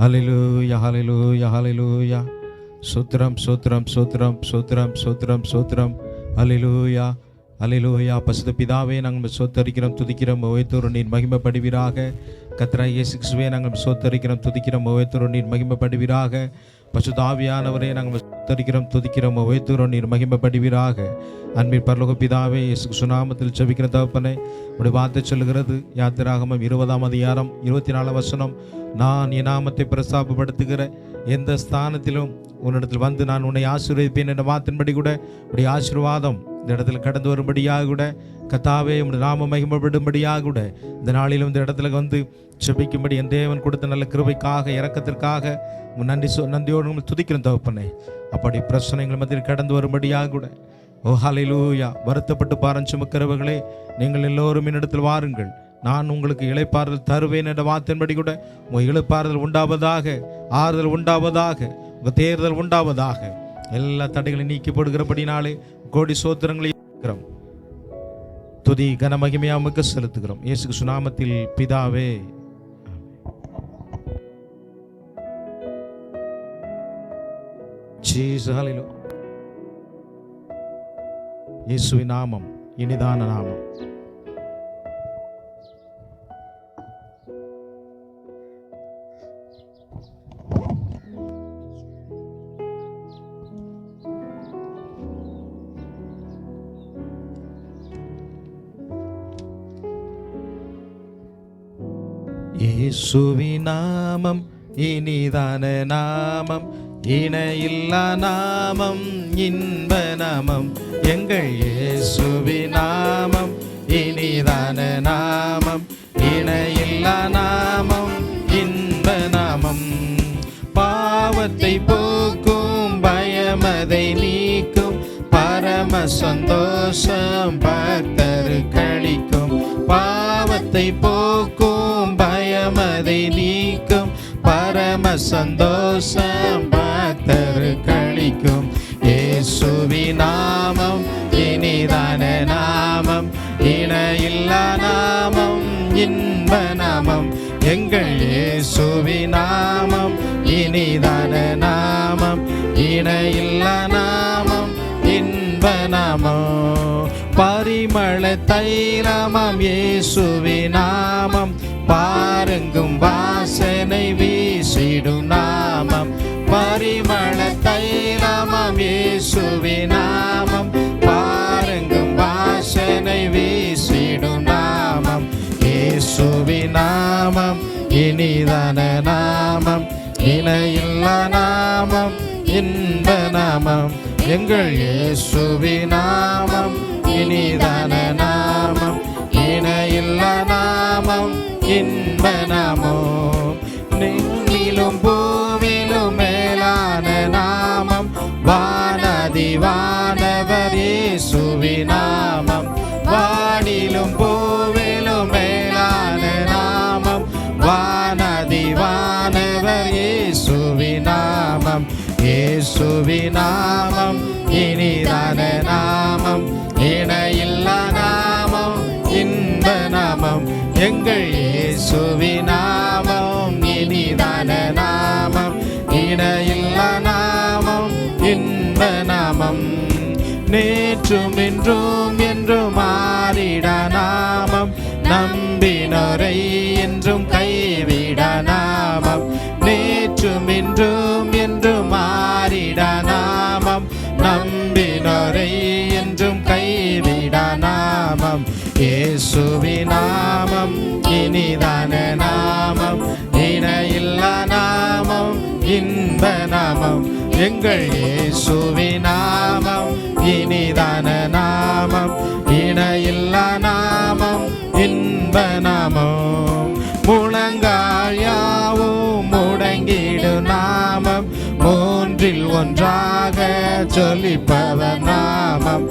ஹலிலூயா ஹலிலூயா ஹலிலூயா சுத்திரம் சுத்திரம் சுத்திரம் சுத்திரம் சுத்திரம் சுத்திரம் அலிலூயா அலிலூயா பசுத பிதாவே நாங்கள் சோத்தரிக்கிறோம் துதிக்கிறோம் ஓய்த்தோர் நீர் மகிமைப்படுவீராக. கத்ரா ஏ சிக்ஸ்வே நாங்கள் சோத்தரிக்கிறோம் துதிக்கிறோம் ஓய்த்தோர் நீர் மகிமைப்படுவீராக. பசுதாவியானவரே நாங்கள் சோத்தரிக்கிறோம் துதிக்கிறோம் உயர்த்துகிறோம் நீர் மகிமைப்படுவீராக. அன்பின் பரலோக பிதாவே இயேசு சுனாமத்தில் செபிக்கிற தகப்பனே உடைய வார்த்தை சொல்லுகிறது யாத்திராகமம் இருபதாம் அதிகாரம் இருபத்தி நாலாம் வசனம் நான் என் நாமத்தை பிரஸ்தாபப்படுத்துகிற எந்த ஸ்தானத்திலும் உன்னிடத்தில் வந்து நான் உன்னை ஆசீர்வதிப்பேன் என்ற வார்த்தையின்படி கூட உடைய ஆசீர்வாதம் இந்த இடத்துல கடந்து வரும்படியாக கூட கத்தாவே உடைய நாம மகிமைப்படும்படியாக கூட இந்த நாளிலும் இந்த இடத்துல வந்து செபிக்கும்படி என் தேவன் கொடுத்த நல்ல கிருபைக்காக இறக்கத்திற்காக நன்றி சொ நன்றியோடு துதிக்கிறோம் துதிக்கிறேன் தகப்பனே. அப்படி பிரச்சனைகள் மத்தியில் கடந்து வரும்படியாக கூட ஓ ஹலிலூயா வருத்தப்பட்டு பாரம் சுமக்கிறவர்களே நீங்கள் எல்லோரும் என்னிடத்தில் வாருங்கள். நான் உங்களுக்கு இழைப்பாறுதல் தருவேன் என்ற வார்த்தையின்படி கூட உங்கள் இழைப்பாறுதல் உண்டாவதாக ஆறுதல் உண்டாவதாக உங்கள் தேர்தல் உண்டாவதாக எல்லா தடைகளையும் நீக்கிப்படுகிறபடினாலே கோடி சோத்திரங்களை இருக்கிறோம் துதி கனமகிமையாமுக்கு செலுத்துகிறோம். இயேசு சுனாமத்தில் பிதாவே Jesus, இயேசுவின் நாமம் இனிதான நாமம். இயேசுவின் நாமம் இனிதான நாமம் இணையில்லா நாமம் இன்ப நாமம். எங்கள் இயேசுவி நாமம் இனிதான நாமம் இணையில்லா நாமம் இன்ப நாமம். பாவத்தை போக்கும் பயமதை நீக்கும் பரம சந்தோஷம் பக்தரு கழிக்கும் பாவத்தை போக்கும் பயமதை நீக்கும் பரம சந்தோஷம் பக்தரு கழிக்கும் ஏசுவி நாமம் இனிதான நாமம் இணையில்லா நாமம் இன்ப நாமம். எங்கள் இயேசுவி நாமம் இனிதான நாமம் இணையில்லா நாமம் இன்ப நாமம். பரிமள தைலமம் இயேசுவி நாமம். பாருங்கும் வாசனை வீசிடும் நாமம். பரிமள தைலமம் இயேசுவி நாமம். பாருங்கும் வாசனை வீசிடும் நாமம். இயேசுவி நாமம். இனிதான நாமம். இணையில்லா நாமம். இன்ப நாமம். எங்கள் இயேசுவி நாமம். இனிதான நாமம் இணையில்ல நாமம் இன்ப நாமம் நெல்லிலும் பூவிலும் மேலான நாமம் வானதி வானவர் இயேசுவி நாமம். வாடிலும் பூவிலும் மேலான நாமம் வானதி வானவர் இயேசுவி நாமம் இனிதான நாமம் இணையில்லா நாமம் இன்ப நாமம் எங்கள் இயேசுவி நாமம் இனிதான நாமம் இணையில்லா நாமம் இன்ப நாமம் நேற்றும் இன்றும் என்றும் மாறிட நாமம் நம்பினரை என்றும் கை இயேசுவி நாமம் இனிதான நாமம் இணையில்லா நாமம் இன்ப நாமம். எங்கள் இயேசுவி நாமம் இனிதான நாமம் இணையில்லா நாமம் இன்ப நாமம். முழங்காயாவும் முடங்கிடு நாமம் மூன்றில் ஒன்றாக சொல்லிப்பவ நாமம்.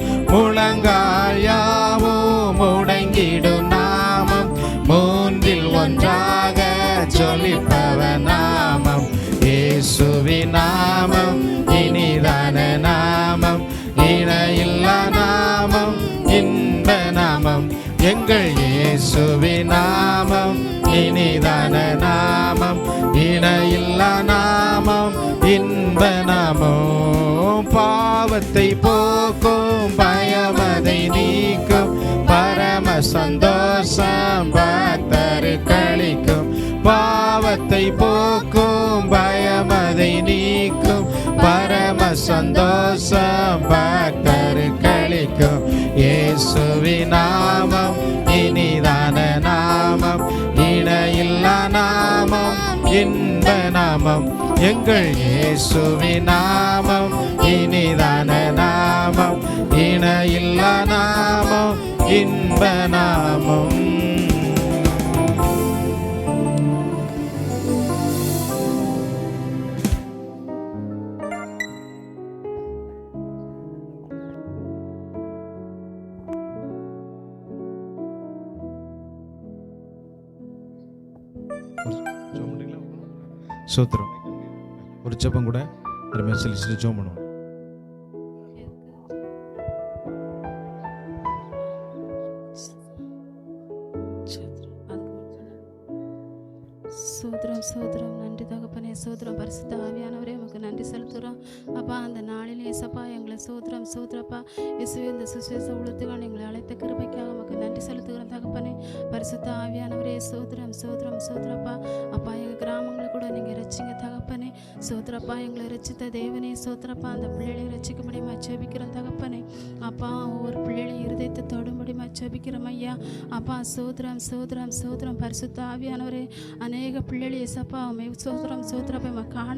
நாமம். இனிதான நாமம். இணையில்லா நாமம். இன்ப நாமம். எங்கள் இயேசுவி நாமம். இனிதான நாமம். இணையில்லா நாமம். இன்ப நாமம். பாவத்தை போக்கும் பயமதை நீக்கும் பரம சந்தோஷம் பக்தரு கழிக்கும். பாவத்தை போக்கும். சந்தோஷம் பக்தரு கழிக்கும். இயேசுவி நாமம் இனிதான நாமம் இணையில்லா நாமம் இன்ப நாமம். எங்கள் இயேசுவி நாமம் இனிதான நாமம் இணையில்லா நாமம் இன்ப நாமம். சூத்திரம் ஒரு ஜெபம் கூட ஒரு மெசேஜ் ஜோம் பண்ணுவோம் தகப்பா. அப்பா எங்கள் கிராமங்களை கூட நீங்கள் ரசிங்க தகப்பனே. சோத்ரப்பா எங்களை ரசித்த தேவனே சோத்ரப்பா அந்த பிள்ளைகளை ரசிக்க முடியுமா ஜெபிக்கிறோம் தகப்பனே. அப்பா ஒவ்வொரு பிள்ளைகளையும் இருதயத்தை தொட முடியுமா ஜெபிக்கிறோம் ஐயா. அப்பா சோத்ரம் சோத்ரம் சோத்ரம் பரிசுத்த ஆவியானவரே அநேக பிள்ளைகள் எசப்பா மே சோத்ரம் சோத்ரப்பா உம்மை காண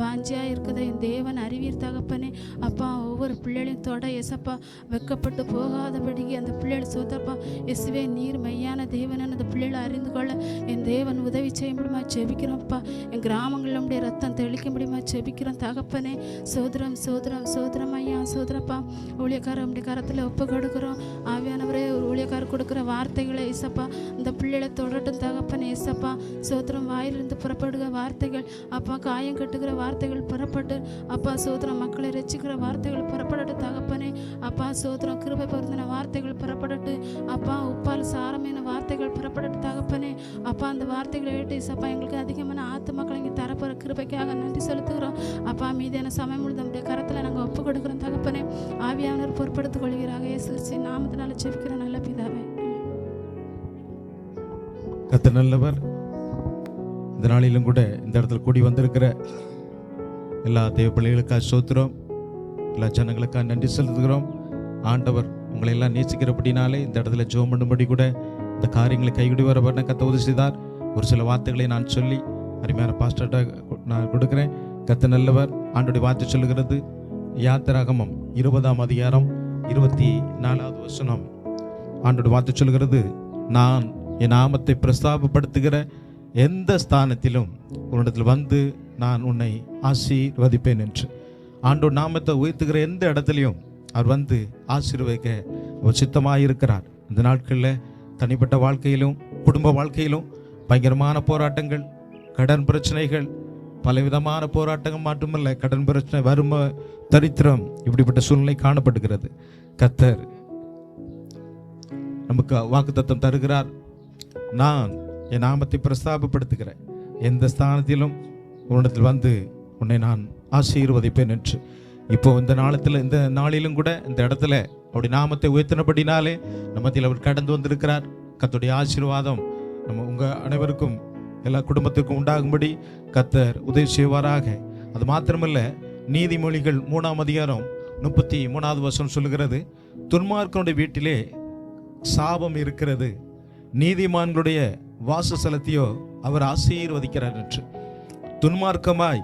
வாஞ்சியாக இருக்குது. என் தேவன் அறிவியர் தகப்பனே. அப்பா ஒவ்வொரு பிள்ளைகளையும் தொட எசப்பா வெக்கப்பட்டு போகாதபடிக்கு அந்த பிள்ளைகள் சோத்ரப்பா எசுவே நீர் மையான தேவன் அந்த பிள்ளைகளை அறிந்து கொள்ள என் தேவன் உதவி செய்ய முடியுமா ஜெபிக்கிறோம்ப்பா என் கிராமங்களில் நம்முடைய ரத்தம் தெளிக்க முடியுமா? ஜெபிக்கிறோம் தகப்பனே சோதரம் சோதரம் சோதரம் ஐயா சோதரப்பா. ஊழியக்கார அப்படி கரத்தில் ஒப்பு கொடுக்குறோம். ஆவியானவரே ஒரு ஊழியக்காரர் கொடுக்குற வார்த்தைகளை இசப்பா. இந்த பிள்ளைகளை தொடட்டும் தகப்பனே இசப்பா. சோதரம் வாயிலிருந்து புறப்படுகிற வார்த்தைகள் அப்பா காயம் கட்டுகிற வார்த்தைகள் புறப்பட்டு அப்பா சோதரம் மக்களை ரசிக்கிற வார்த்தைகள் புறப்படட்டு தகப்பனே. அப்பா சோதரம் கிருபை பொருந்தின வார்த்தைகள் புறப்படட்டு அப்பா உப்பால் சாரமான வார்த்தைகள் புறப்படட்டு தகப்பனே. அப்பா அந்த வார்த்தைகளை ஏட்டு இசப்பா. எங்களுக்கு அதிகமான ஆத்து மக்கள் இங்கே தரப்போகிற கிருபைக்காக நன்றி செலுத்துகிறோம். அப்பா மீதியான சமயம் முழுது நம்முடைய கரத்தில் நாங்கள் ஒப்பு கொடுக்குறோம் தகப்பனே. ஆவியானவர் பொறுப்படுத்திக் கொள்கிறாங்க இயேசு நாமத்தினால செவிக்கிற நல்ல பிதாவே. கத்த நல்லவர். இந்த நாளிலும் கூட இந்த இடத்துல கூடி வந்திருக்கிற எல்லா தேவ பிள்ளைகளுக்காக சோத்துறோம். எல்லா ஜனங்களுக்காக நன்றி செலுத்துகிறோம். ஆண்டவர் உங்களை எல்லாம் நேசிக்கிறபடினாலே இந்த இடத்துல ஜோம் பண்ணும்படி கூட இந்த காரியங்களை கைவிடி வர பண்ண கத்த உதவி செய்தார்? ஒரு சில வார்த்தைகளை நான் சொல்லி அருமையான பாஸ்டர்கிட்ட நான் கொடுக்குறேன். கத்த நல்லவர் ஆண்டுடைய வார்த்தை சொல்லுகிறது. யாத்திராகமம் இருபதாம் அதிகாரம் இருபத்தி நாலாவது வசனம். ஆண்டோட வார்த்தை சொல்கிறது நான் என் நாமத்தை பிரஸ்தாபப்படுத்துகிற எந்த ஸ்தானத்திலும் உன்னிடத்தில் வந்து நான் உன்னை ஆசீர்வதிப்பேன் என்று. ஆண்டோட நாமத்தை உயர்த்துகிற எந்த இடத்துலையும் அவர் வந்து ஆசீர்வதிக்க அவர் சித்தமாக இருக்கிறார் இந்த நாட்களில் தனிப்பட்ட வாழ்க்கையிலும் குடும்ப வாழ்க்கையிலும் பயங்கரமான போராட்டங்கள் கடன் பிரச்சனைகள் பலவிதமான போராட்டங்கள் மட்டுமல்ல கடன் பிரச்சனை வறுமை தரித்திரம் இப்படிப்பட்ட சூழ்நிலை காணப்படுகிறது. கத்தர் நமக்கு வாக்குத்தத்தம் தருகிறார். நான் என் நாமத்தை பிரஸ்தாபப்படுத்துகிறேன். எந்த ஸ்தானத்திலும் உன்னிடத்தில் வந்து உன்னை நான் ஆசீர்வதிப்பேன் என்று. இப்போ இந்த நாளத்தில் இந்த நாளிலும் கூட இந்த இடத்துல அவருடைய நாமத்தை உயர்த்தினபடினாலே நம்ம அவர் கடந்து வந்திருக்கிறார். கத்துடைய ஆசீர்வாதம் நம்ம உங்கள் அனைவருக்கும் எல்லா குடும்பத்திற்கும் உண்டாகும்படி கத்தர் உதவி செய்வாராக. அது மாத்திரமல்ல நீதிமொழிகள் மூணாம் அதிகாரம் முப்பத்தி மூணாவது வருஷம் சொல்லுகிறது துன்மார்க்கனுடைய வீட்டிலே சாபம் இருக்கிறது. நீதிமான்களுடைய வாசஸ்தலத்தையோ அவர் ஆசீர்வதிக்கிறார் என்று. துன்மார்க்கமாய்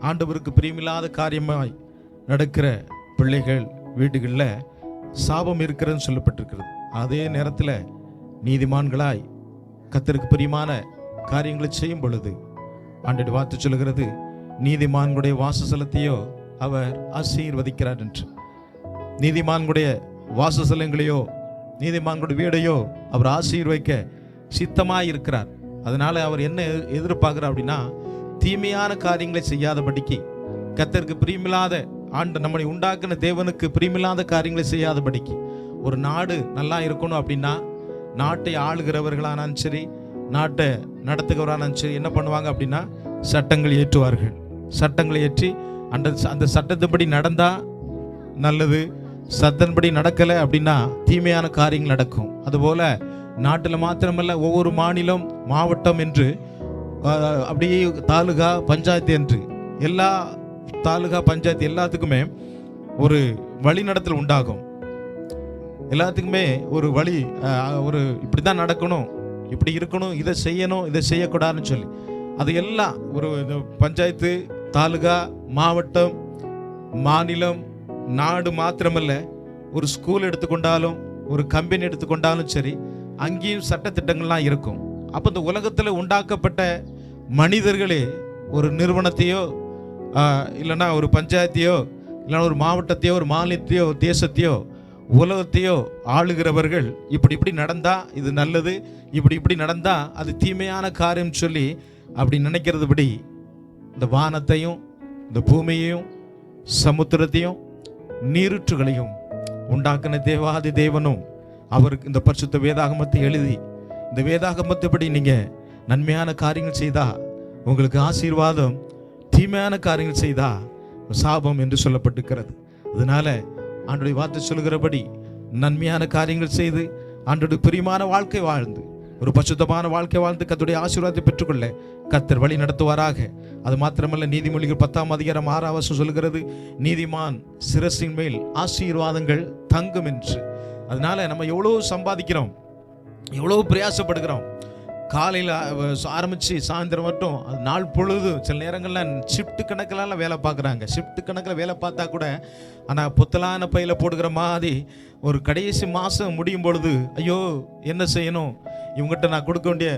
ஆண்டவருக்கு பிரியமில்லாத காரியமாய் நடக்கிற பிள்ளைகள் வீடுகளில் சாபம் இருக்கிறதுன்னு சொல்லப்பட்டிருக்கிறது. அதே நேரத்தில் நீதிமான்களாய் கத்தருக்கு பிரியமான காரியங்களை செய்யும் பொழுது ஆண்டோட வார்த்தை சொல்லுகிறது நீதிமான்களுடைய வாசஸ்தலத்தையோ அவர் ஆசீர்வதிக்கிறார் என்று. நீதிமான்களுடைய வாசஸ்தலங்களையோ நீதிமான்களுடைய வீடையோ அவர் ஆசீர்வைக்க சித்தமாக இருக்கிறார் அதனால் அவர் என்ன எதிர்பார்க்குறார் அப்படின்னா தீமையான காரியங்களை செய்யாதபடிக்கு கத்தருக்கு பிரியமில்லாத ஆண்டு நம்மளை உண்டாக்குன தேவனுக்கு பிரியமில்லாத காரியங்களை செய்யாதபடிக்கு ஒரு நாடு நல்லா இருக்கணும் அப்படின்னா நாட்டை ஆளுகிறவர்களானாலும் சரி நாட்டை நடத்துகிறவரான சரி என்ன பண்ணுவாங்க அப்படின்னா சட்டங்கள் ஏற்றுவார்கள். சட்டங்களை ஏற்றி அந்த அந்த சட்டத்தின்படி நடந்தால் நல்லது சட்டத்தின்படி நடக்கலை அப்படின்னா தீமையான காரியங்கள் நடக்கும். அதுபோல் நாட்டில் மாத்திரமல்ல ஒவ்வொரு மாநிலம் மாவட்டம் என்று அப்படியே தாலுகா பஞ்சாயத்து என்று எல்லா தாலுகா பஞ்சாயத்து எல்லாத்துக்குமே ஒரு வழிநடத்தல் உண்டாகும். எல்லாத்துக்குமே ஒரு வழி ஒரு இப்படி தான் நடக்கணும். இப்படி இருக்கணும் இதை செய்யணும் இதை செய்யக்கூடாதுன்னு சொல்லி. அது எல்லாம் ஒரு பஞ்சாயத்து தாலுகா மாவட்டம் மாநிலம் நாடு மாத்திரமல்ல ஒரு ஸ்கூல் எடுத்துக்கொண்டாலும் ஒரு கம்பெனி எடுத்துக்கொண்டாலும் சரி அங்கேயும் சட்டத்திட்டங்கள்லாம் இருக்கும். அப்போ இந்த உலகத்தில் உண்டாக்கப்பட்ட மனிதர்களே ஒரு நிறுவனத்தையோ இல்லைன்னா ஒரு பஞ்சாயத்தையோ இல்லைன்னா ஒரு மாவட்டத்தையோ ஒரு மாநிலத்தையோ ஒரு தேசத்தையோ உலகத்தையோ ஆளுகிறவர்கள் இப்படி இப்படி நடந்தா இது நல்லது இப்படி இப்படி நடந்தா அது தீமையான காரியம் சொல்லி அப்படி நினைக்கிறதுபடி இந்த வானத்தையும் இந்த பூமியையும் சமுத்திரத்தையும் நீருற்றுகளையும் உண்டாக்கின தேவாதி தேவனும் அவருக்கு இந்த பரிசுத்த வேதாகமத்தை எழுதி இந்த வேதாகமத்தைப்படி நீங்கள் நன்மையான காரியங்கள் செய்தா உங்களுக்கு ஆசீர்வாதம் தீமையான காரியங்கள் செய்தா சாபம் என்று சொல்லப்பட்டிருக்கிறது. அதனால ஆண்டுடைய வார்த்தை சொல்கிறபடி நன்மையான காரியங்கள் செய்து ஆண்டோட பிரியமான வாழ்க்கை வாழ்ந்து ஒரு பசுத்தமான வாழ்க்கை வாழ்ந்து கத்துடைய ஆசீர்வாதத்தை பெற்றுக்கொள்ள கத்தர் வழி நடத்துவாராக. அது மாத்திரமல்ல நீதிமொழிகள் பத்தாம் அதிகாரம் ஆறாவசம் சொல்கிறது நீதிமான் சிரசின் மேல் ஆசீர்வாதங்கள் தங்கும் என்று. அதனால நம்ம எவ்வளோ சம்பாதிக்கிறோம் எவ்வளோ பிரயாசப்படுகிறோம் காலையில் ஆரம்பித்து சாயந்தரம் மட்டும் அது நாள் பொழுது சில நேரங்களில் ஷிஃப்ட் கணக்கிலலாம் வேலை பார்க்குறாங்க. ஷிஃப்ட் கணக்கில் வேலை பார்த்தா கூட ஆனால் புத்தலான பையில் போடுகிற மாதிரி ஒரு கடைசி மாதம் முடியும் பொழுது ஐயோ என்ன செய்யணும்? இவங்ககிட்ட நான் கொடுக்க வேண்டிய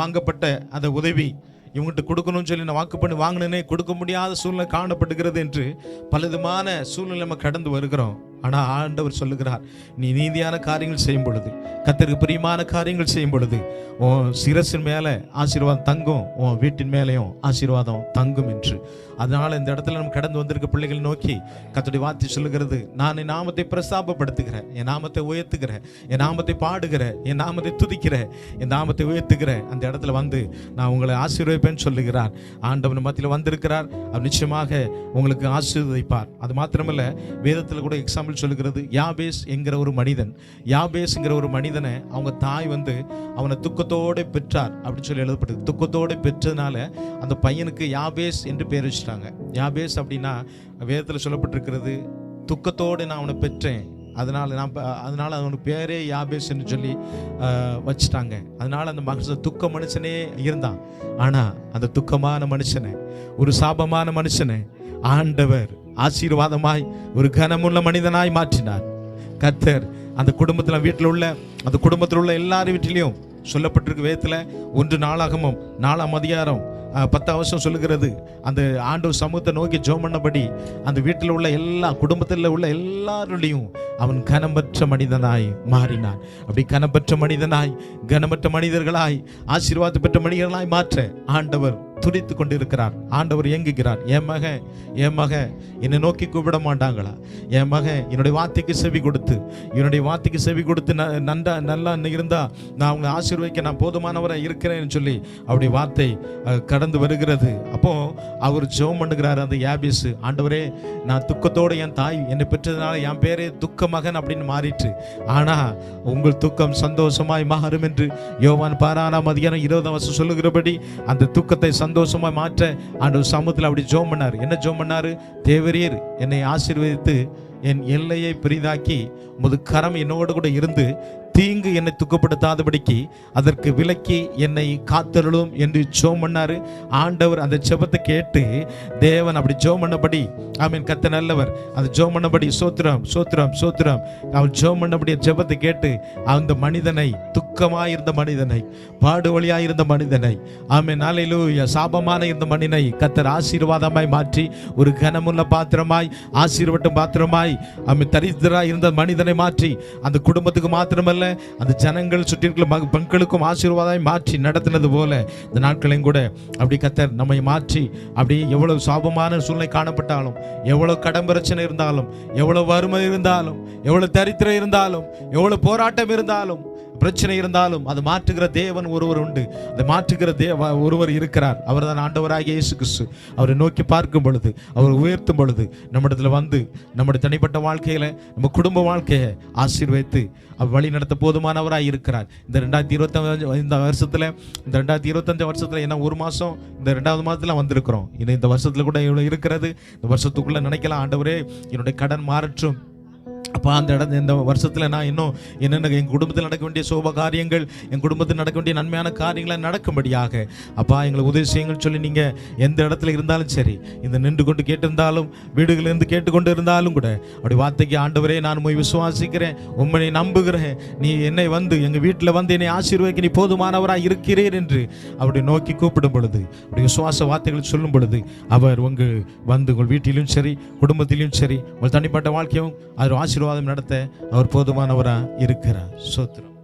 வாங்கப்பட்ட அந்த உதவி இவங்ககிட்ட கொடுக்கணும்னு சொல்லி நான் வாக்கு பண்ணி வாங்கினேனே கொடுக்க முடியாத சூழ்நிலை காணப்படுகிறது என்று பலவிதமான சூழ்நிலை நம்ம கடந்து வருகிறோம். ஆனால் ஆண்டவர் சொல்லுகிறார் நீ நீதியான காரியங்கள் செய்யும் பொழுது கத்திற்கு பிரியமான காரியங்கள் செய்யும் பொழுது உன் சிரசின் மேலே ஆசீர்வாதம் தங்கும் உன் வீட்டின் மேலேயும் ஆசீர்வாதம் தங்கும் என்று. அதனால் இந்த இடத்துல நம்ம கடந்து வந்திருக்க பிள்ளைகள் நோக்கி கத்தடி வார்த்தை சொல்லுகிறது நான் என் நாமத்தை பிரஸ்தாபப்படுத்துகிறேன் என் நாமத்தை உயர்த்துகிறேன் என் நாமத்தை பாடுகிறேன் என் நாமத்தை துதிக்கிறேன் என் நாமத்தை உயர்த்துகிறேன் அந்த இடத்துல வந்து நான் உங்களை ஆசீர்வதிப்பேன்னு சொல்லுகிறார். ஆண்டவன் மத்தியில் வந்திருக்கிறார். அவர் நிச்சயமாக உங்களுக்கு ஆசீர்வதிப்பார். அது மாத்திரமல்ல வேதத்தில் கூட எக்ஸாம் பைபிள் சொல்லுகிறது யாபேஸ் என்கிற ஒரு மனிதன் யாபேஸ்ங்கிற ஒரு மனிதனை அவங்க தாய் வந்து அவனை துக்கத்தோடு பெற்றார். அப்படின்னு சொல்லி எழுதப்பட்டது. துக்கத்தோடு பெற்றதுனால அந்த பையனுக்கு யாபேஸ் என்று பேர் வச்சுட்டாங்க. யாபேஸ் அப்படின்னா வேதத்தில் சொல்லப்பட்டிருக்கிறது துக்கத்தோடு நான் அவனை பெற்றேன். அதனால் நான் அதனால் அதனால அவனுக்கு பேரே யாபேஸ் என்று சொல்லி வச்சுட்டாங்க. அதனால் அந்த மனுஷன் துக்க மனுஷனே இருந்தான். ஆனால் அந்த துக்கமான மனுஷனை ஒரு சாபமான மனுஷனை ஆண்டவர் ஆசீர்வாதமாய் ஒரு கனமுள்ள மனிதனாய் மாற்றினார். கத்தர் அந்த குடும்பத்தில் வீட்டில் உள்ள அந்த குடும்பத்தில் உள்ள எல்லார் வீட்டிலையும் சொல்லப்பட்டிருக்கு வேதத்தில் ஒன்று நாளாகமும் நாலாம் அதிகாரம் அஹ், பத்தாம் வருஷம் சொல்லுகிறது அந்த ஆண்டவர் சமூகத்தை நோக்கி ஜோம் பண்ணபடி அந்த வீட்டில் உள்ள எல்லா குடும்பத்தில் உள்ள எல்லாருடையும் அவன் கனமற்ற மனிதனாய் மாறினான். அப்படி கனமற்ற மனிதனாய் கனமற்ற மனிதர்களாய் ஆசீர்வாதம் பெற்ற மனிதர்களாய் மாற்ற ஆண்டவர் துடித்து கொண்டிருக்கிறார் ஆண்டவர் இயங்குகிறார் என் மகன் என் மகன் என்னை நோக்கி கூப்பிட மாட்டாங்களா? என் மகன் என்னுடைய வார்த்தைக்கு செவி கொடுத்து என்னுடைய வார்த்தைக்கு செவி கொடுத்து ந- நன்றா நல்லா இருந்தா நான் அவங்களை ஆசீர்வதிக்க நான் போதுமானவராக இருக்கிறேன்னு சொல்லி அவருடைய வார்த்தை கடந்து வருகிறது. அப்போ அவர் ஜெபம் பண்ணுகிறார் அந்த யாபிஸ் ஆண்டவரே நான் துக்கத்தோடு என் தாய் என்னை பெற்றதுனால என் பேரே துக்க மகன் அப்படின்னு மாறிட்டு ஆனா உங்கள் துக்கம் சந்தோஷமாய் மாறும் என்று யோவான் பாரானாம் மதியானம் இருபதாம் வருஷம் சொல்லுகிறபடி அந்த துக்கத்தை சந்தோஷமாக மாற்ற ஆண்டவர் சமூகத்தில் அப்படி ஜோம் பண்ணார். என்ன ஜோம் பண்ணாரு? தேவரீர் என்னை ஆசீர்வதித்து என் எல்லையை பெரிதாக்கி உமது கரம் என்னோடு கூட இருந்து தீங்கு என்னை துக்கப்படுத்தாதபடிக்கு அதற்கு விலக்கி என்னை காத்தருளும் என்று ஜோம் ஆண்டவர் அந்த ஜெபத்தை கேட்டு தேவன் அப்படி ஜோம் பண்ணபடி ஆமீன் கத்த நல்லவர். அந்த ஜோம் பண்ணபடி சோத்திரம் சோத்திரம் சோத்திரம். அவன் ஜோம் பண்ணபடி ஜெபத்தை கேட்டு அந்த மனிதனை துக்கமாயிருந்த மனிதனை பாடு வழியாயிருந்த மனிதனை ஆமீன் நாளையிலூயா சாபமான இருந்த மனிதனை கத்தர் ஆசீர்வாதமாய் மாற்றி ஒரு கனமுள்ள பாத்திரமாய் ஆசீர்வட்டும் பாத்திரமாய் ஆமீன் தரித்திரா இருந்த மனிதனை மாற்றி அந்த குடும்பத்துக்கு மாத்திரமல்ல அந்த ஜனங்கள் சுற்றி இருக்கிற மக்களுக்கும் ஆசீர்வாதமாய் மாற்றி நடத்தினது போல இந்த நாட்களையும் கூட அப்படி கத்தர் நம்மை மாற்றி அப்படி எவ்வளவு சாபமான சூழ்நிலை காணப்பட்டாலும் எவ்வளவு கடன் பிரச்சனை இருந்தாலும் எவ்வளவு வறுமை இருந்தாலும் எவ்வளவு தரித்திரம் இருந்தாலும் எவ்வளவு போராட்டம் இருந்தாலும் பிரச்சனை இருந்தாலும் அது மாற்றுகிற தேவன் ஒருவர் உண்டு. அதை மாற்றுகிற தேவ ஒருவர் இருக்கிறார். அவர்தான் ஆண்டவராகிய இயேசு கிறிஸ்து அவரை நோக்கி பார்க்கும் பொழுது அவர் உயர்த்தும் பொழுது நம்மிடத்தில் வந்து நம்முடைய தனிப்பட்ட வாழ்க்கையில் நம்ம குடும்ப வாழ்க்கையை ஆசீர்வதித்து அவர் வழி நடத்த போதுமானவராக இருக்கிறார். இந்த ரெண்டாயிரத்தி இருபத்தஞ்சு இந்த வருஷத்தில் இந்த ரெண்டாயிரத்தி இருபத்தஞ்சு வருஷத்தில் என்ன ஒரு மாதம் இந்த ரெண்டாவது மாதத்தில் வந்திருக்கிறோம். இன்னும் இந்த வருஷத்தில் கூட இவ்வளோ இருக்கிறது. இந்த வருஷத்துக்குள்ளே நினைக்கலாம் ஆண்டவரே என்னுடைய கடன் மாறற்றும் அப்பா அந்த இடம் இந்த வருஷத்தில் நான் இன்னும் என்னென்ன என் குடும்பத்தில் நடக்க வேண்டிய சோப காரியங்கள் என் குடும்பத்தில் நடக்க வேண்டிய நன்மையான காரியங்களை நடக்கும்படியாக. அப்பா எங்களுக்கு உதவி செய்யுங்கள் சொல்லி நீங்கள் எந்த இடத்துல இருந்தாலும் சரி இந்த நின்று கொண்டு கேட்டிருந்தாலும் வீடுகளிலிருந்து கேட்டுக்கொண்டு இருந்தாலும் கூட அப்படி வார்த்தைக்கு ஆண்டவரே நான் உண்மை விசுவாசிக்கிறேன் உண்மையை நம்புகிறேன் நீ என்னை வந்து எங்கள் வீட்டில் வந்து என்னை ஆசீர்வதிக்க நீ போதுமானவராக இருக்கிறீர் என்று அப்படி நோக்கி கூப்பிடும் பொழுது அப்படி விசுவாச வார்த்தைகள் சொல்லும் பொழுது அவர் உங்கள் வந்து உங்கள் வீட்டிலும் சரி குடும்பத்திலும் சரி உங்கள் தனிப்பட்ட வாழ்க்கையும் அவர் ஆசீர்வாதம் நடத்த அவர் போதுமானவராக இருக்கிறார். சோத்திரம்.